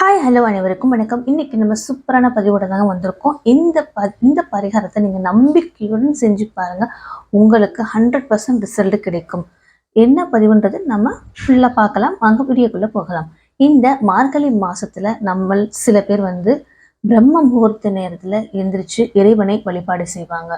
Hi hello அனைவருக்கும் வணக்கம். இன்னைக்கு நம்ம சூப்பரான பதிவோட தாங்க வந்திருக்கோம். இந்த ப இந்த பரிகாரத்தை நீங்கள் நம்பிக்கையுடன் செஞ்சு பாருங்க. உங்களுக்கு ஹண்ட்ரட் பர்சன்ட் ரிசல்ட் கிடைக்கும். என்ன பதிவுன்றது நம்ம ஃபுல்லாக பார்க்கலாம். வாங்க வீடியோக்குள்ளே போகலாம். இந்த மார்கழி மாசத்துல நம்ம சில பேர் வந்து பிரம்ம முகூர்த்த நேரத்தில் எந்திரிச்சு இறைவனை வழிபாடு செய்வாங்க.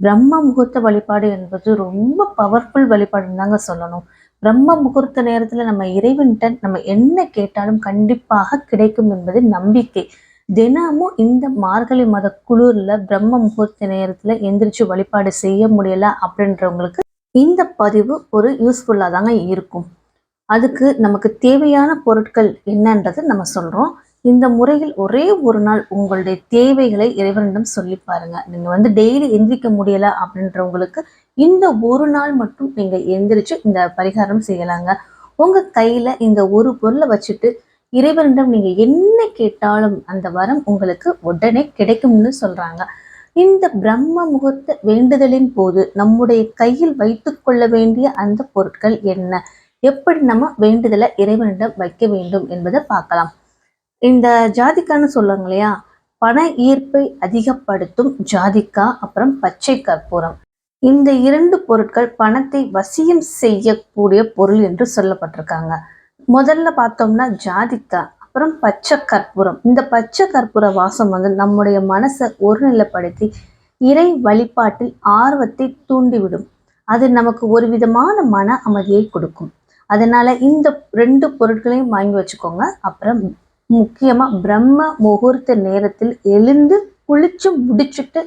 பிரம்ம முகூர்த்த வழிபாடு என்பது ரொம்ப பவர்ஃபுல் வழிபாடுன்னு தாங்க சொல்லணும். பிரம்ம முகூர்த்த நேரத்துல நம்ம இறைவன்கிட்ட நம்ம என்ன கேட்டாலும் கண்டிப்பாக கிடைக்கும் என்பது நம்பிக்கை. தினமும் இந்த மார்கழி மத குளிர்ல பிரம்ம முகூர்த்த நேரத்துல எந்திரிச்சு வழிபாடு செய்ய முடியல அப்படின்றவங்களுக்கு இந்த பதிவு ஒரு யூஸ்ஃபுல்லா தாங்க இருக்கும். அதுக்கு நமக்கு தேவையான பொருட்கள் என்னன்றது நம்ம சொல்றோம். இந்த முறையில் ஒரே ஒரு நாள் உங்களுடைய தேவைகளை இறைவனிடம் சொல்லி பாருங்க. நீங்க வந்து டெய்லி எந்திரிக்க முடியல அப்படின்றவங்களுக்கு இந்த ஒரு நாள் மட்டும் நீங்க எந்திரிச்சு இந்த பரிகாரம் செய்யலாங்க. உங்க கையில இந்த ஒரு பொருளை வச்சுட்டு இறைவனிடம் நீங்க என்ன கேட்டாலும் அந்த வரம் உங்களுக்கு உடனே கிடைக்கும்னு சொல்றாங்க. இந்த பிரம்ம முகூர்த்த வேண்டுதலின் போது நம்முடைய கையில் வைத்துக்கொள்ள வேண்டிய அந்த பொருட்கள் என்ன? எப்படி நம்ம வேண்டுதலை இறைவனிடம் வைக்க வேண்டும் என்பதை பார்க்கலாம். இந்த ஜாதிக்கான்னு சொல்லுவாங்க இல்லையா பண ஈர்ப்பை அதிகப்படுத்தும் ஜாதிக்கா அப்புறம் பச்சை கற்பூரம். இந்த இரண்டு பொருட்கள் பணத்தை வசியம் செய்யக்கூடிய பொருள் என்று சொல்லப்பட்டிருக்காங்க. முதல்ல பார்த்தோம்னா ஜாதிக்கா அப்புறம் பச்சை கற்பூரம். இந்த பச்சை கற்பூர வாசம் வந்து நம்முடைய மனசை ஒருநிலைப்படுத்தி இறை வழிபாட்டில் ஆர்வத்தை தூண்டிவிடும். அது நமக்கு ஒரு விதமான மன அமைதியை கொடுக்கும். அதனால இந்த ரெண்டு பொருட்களையும் வாங்கி வச்சுக்கோங்க. அப்புறம் முக்கியமாக பிரம்ம முகூர்த்த நேரத்தில் எழுந்து குளிச்சு முடிச்சுட்டு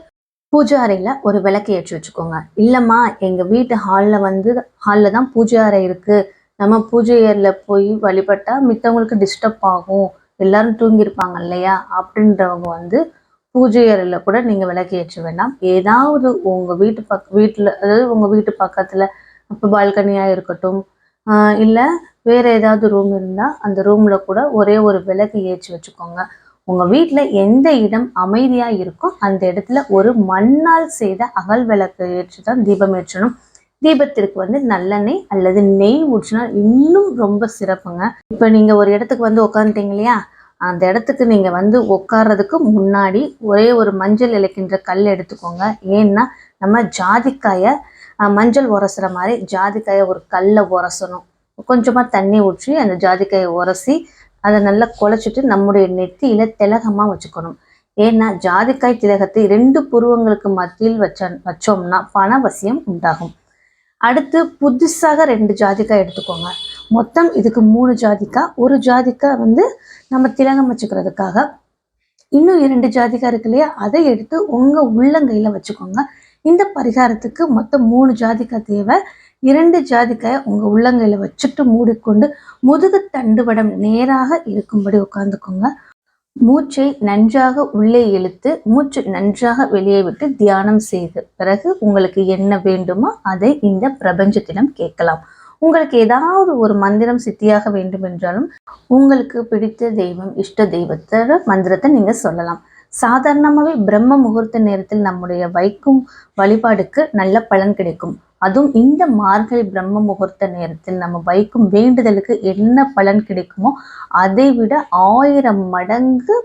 பூஜை அறையில் ஒரு விளக்கு ஏற்றி வச்சுக்கோங்க. இல்லைம்மா எங்கள் வீட்டு ஹாலில் வந்து ஹாலில் தான் பூஜை அறை இருக்குது நம்ம பூஜை அறையில் போய் வழிபட்டால் மித்தவங்களுக்கு டிஸ்டர்ப் ஆகும். எல்லாரும் தூங்கியிருப்பாங்க இல்லையா? அப்படின்றவங்க வந்து பூஜை அறையில் கூட நீங்கள் விளக்கு ஏற்ற வேண்டாம். ஏதாவது உங்கள் வீட்டு பக் வீட்டில் அதாவது உங்கள் வீட்டு பக்கத்தில் இப்போ பால்கனியாக இருக்கட்டும் இல்லை வேறு ஏதாவது ரூம் இருந்தால் அந்த ரூமில் கூட ஒரே ஒரு விளக்கு ஏற்றி வச்சுக்கோங்க. உங்கள் வீட்டில் எந்த இடம் அமைதியாக இருக்கோ அந்த இடத்துல ஒரு மண்ணால் செய்த அகல் விளக்கு ஏற்றி தான் தீபம் ஏற்றணும். தீபத்திற்கு வந்து நல்லெண்ணெய் அல்லது நெய் ஊற்றினா இன்னும் ரொம்ப சிறப்புங்க. இப்போ நீங்கள் ஒரு இடத்துக்கு வந்து உட்காந்துட்டீங்க இல்லையா? அந்த இடத்துக்கு நீங்கள் வந்து உட்கார்றதுக்கு முன்னாடி ஒரே ஒரு மஞ்சள் இழைக்கின்ற கல் எடுத்துக்கோங்க. ஏன்னா நம்ம ஜாதிக்காயை மஞ்சள் உரசுற மாதிரி ஜாதிக்காயை ஒரு கல்லை உரசணும். கொஞ்சமாக தண்ணி ஊற்றி அந்த ஜாதிக்காயை உரசி அதை நல்லா குழச்சிட்டு நம்முடைய நெத்தியில திலகமாக வச்சுக்கணும். ஏன்னா ஜாதிக்காய் திலகத்தை ரெண்டு புருவங்களுக்கு மத்தியில் வச்ச வச்சோம்னா பணவசியம் உண்டாகும். அடுத்து புதுசாக ரெண்டு ஜாதிக்காய் எடுத்துக்கோங்க. மொத்தம் இதுக்கு மூணு ஜாதிக்காய் ஒரு ஜாதிக்காய் வந்து நம்ம திலகம் வச்சுக்கிறதுக்காக. இன்னும் இரண்டு ஜாதிக்காய் இருக்கு இல்லையா? அதை எடுத்து உங்க உள்ளங்கையில வச்சுக்கோங்க. இந்த பரிகாரத்துக்கு மொத்தம் மூணு ஜாதிக்காய் தேவை. இரண்டு ஜாதிக்காயை உங்க உள்ளங்கையில வச்சுட்டு மூடிக்கொண்டு முதுகு தண்டுவடம் நேராக இருக்கும்படி உட்கார்ந்துக்கோங்க. மூச்சை நன்றாக உள்ளே இழுத்து மூச்சு நன்றாக வெளியே விட்டு தியானம் செய்த பிறகு உங்களுக்கு என்ன வேண்டுமோ அதை இந்த பிரபஞ்சத்திடம் கேட்கலாம். உங்களுக்கு ஏதாவது ஒரு மந்திரம் சித்தியாக வேண்டும் என்றாலும் உங்களுக்கு பிடித்த தெய்வம் இஷ்ட தெய்வத்தோட மந்திரத்தை நீங்க சொல்லலாம். சாதாரணமாகவே பிரம்ம முகூர்த்த நேரத்தில் நம்முடைய வைக்கும் வழிபாடுக்கு நல்ல பலன் கிடைக்கும். அதுவும் இந்த மார்கழி பிரம்ம முகூர்த்த நேரத்தில் நம்ம வைக்கும் வேண்டுதலுக்கு என்ன பலன் கிடைக்குமோ அதை விட ஆயிரம் மடங்கு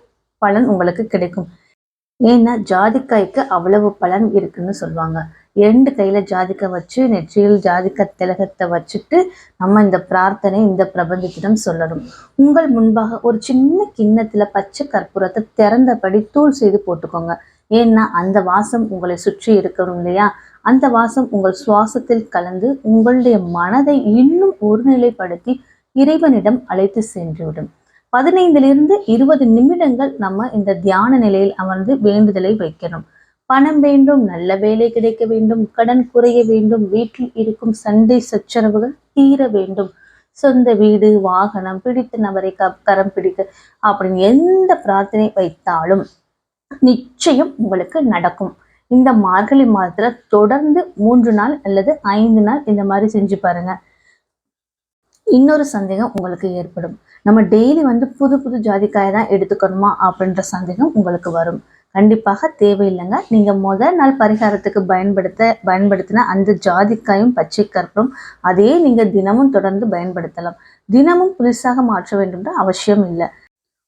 பலன் உங்களுக்கு கிடைக்கும். ஏன்னா ஜாதிக்காய்க்கு அவ்வளவு பலன் இருக்குன்னு சொல்லுவாங்க. இரண்டு கையில ஜாதிக்காய் வச்சு நெற்றியில் ஜாதிக்காய் திலகத்தை வச்சுட்டு நம்ம இந்த பிரார்த்தனை இந்த பிரபஞ்சத்திடம் சொல்லணும். உங்கள் முன்பாக ஒரு சின்ன கிண்ணத்துல பச்சை கற்பூரத்தை திறந்தபடி தூள் செய்து போட்டுக்கோங்க. ஏன்னா அந்த வாசம் உங்களை சுற்றி இருக்கணும் இல்லையா? அந்த வாசம் உங்கள் சுவாசத்தில் கலந்து உங்களுடைய மனதை இன்னும் ஒருநிலைப்படுத்தி இறைவனிடம் அழைத்து சென்றுவிடும். பதினைந்திலிருந்து இருபது நிமிடங்கள் நம்ம இந்த தியான நிலையில் அமர்ந்து வேண்டுதலை வைக்கணும். பணம் வேண்டும் நல்ல வேலை கிடைக்க வேண்டும் கடன் குறைய வேண்டும் வீட்டில் இருக்கும் சண்டை சச்சரவுகள் தீர வேண்டும். சொந்த வீடு வாகனம் பிடித்த நபரை க கரம் பிடிக்க அப்படின்னு எந்த பிரார்த்தனை வைத்தாலும் நிச்சயம் உங்களுக்கு நடக்கும். இந்த மார்கழி மாதத்துல தொடர்ந்து மூன்று நாள் அல்லது ஐந்து நாள் இந்த மாதிரி செஞ்சு பாருங்க. இன்னொரு சந்தேகம் உங்களுக்கு ஏற்படும். நம்ம டெய்லி வந்து புது புது ஜாதிக்காயை தான் எடுத்துக்கணுமா அப்படின்ற சந்தேகம் உங்களுக்கு வரும். கண்டிப்பாக தேவையில்லைங்க. நீங்க முதல் நாள் பரிகாரத்துக்கு பயன்படுத்த பயன்படுத்தின அந்த ஜாதிக்காயும் பச்சை கற்பும் அதே நீங்க தினமும் தொடர்ந்து பயன்படுத்தலாம். தினமும் புதுசாக மாற்ற வேண்டும்ன்ற அவசியம் இல்லை.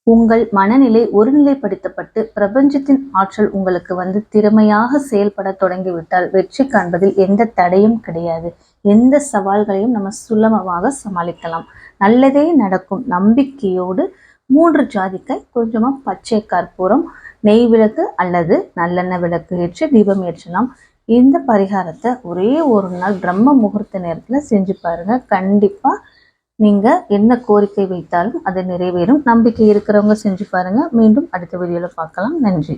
உங்கள் மனநிலை ஒருநிலைப்படுத்தப்பட்டு பிரபஞ்சத்தின் ஆற்றல் உங்களுக்கு வந்து திறமையாக செயல்பட தொடங்கிவிட்டால் வெற்றி காண்பதில் எந்த தடையும் கிடையாது. எந்த சவால்களையும் நம்ம சுலபமாக சமாளிக்கலாம். நல்லதே நடக்கும். நம்பிக்கையோடு மூன்று ஜாதிக்காய் கொஞ்சமாக பச்சை கற்பூரம் நெய் விளக்கு அல்லது நல்லெண்ணெய் விளக்கு ஏற்றி தீபம் ஏற்றலாம். இந்த பரிகாரத்தை ஒரே ஒரு நாள் பிரம்ம முகூர்த்த நேரத்தில் செஞ்சு பாருங்கள் கண்டிப்பாக நீங்கள் என்ன கோரிக்கை வைத்தாலும் அது நிறைவேறும். நம்பிக்கை இருக்கிறவங்க செஞ்சு பாருங்க. மீண்டும் அடுத்த வீடியோவில் பார்க்கலாம். நன்றி.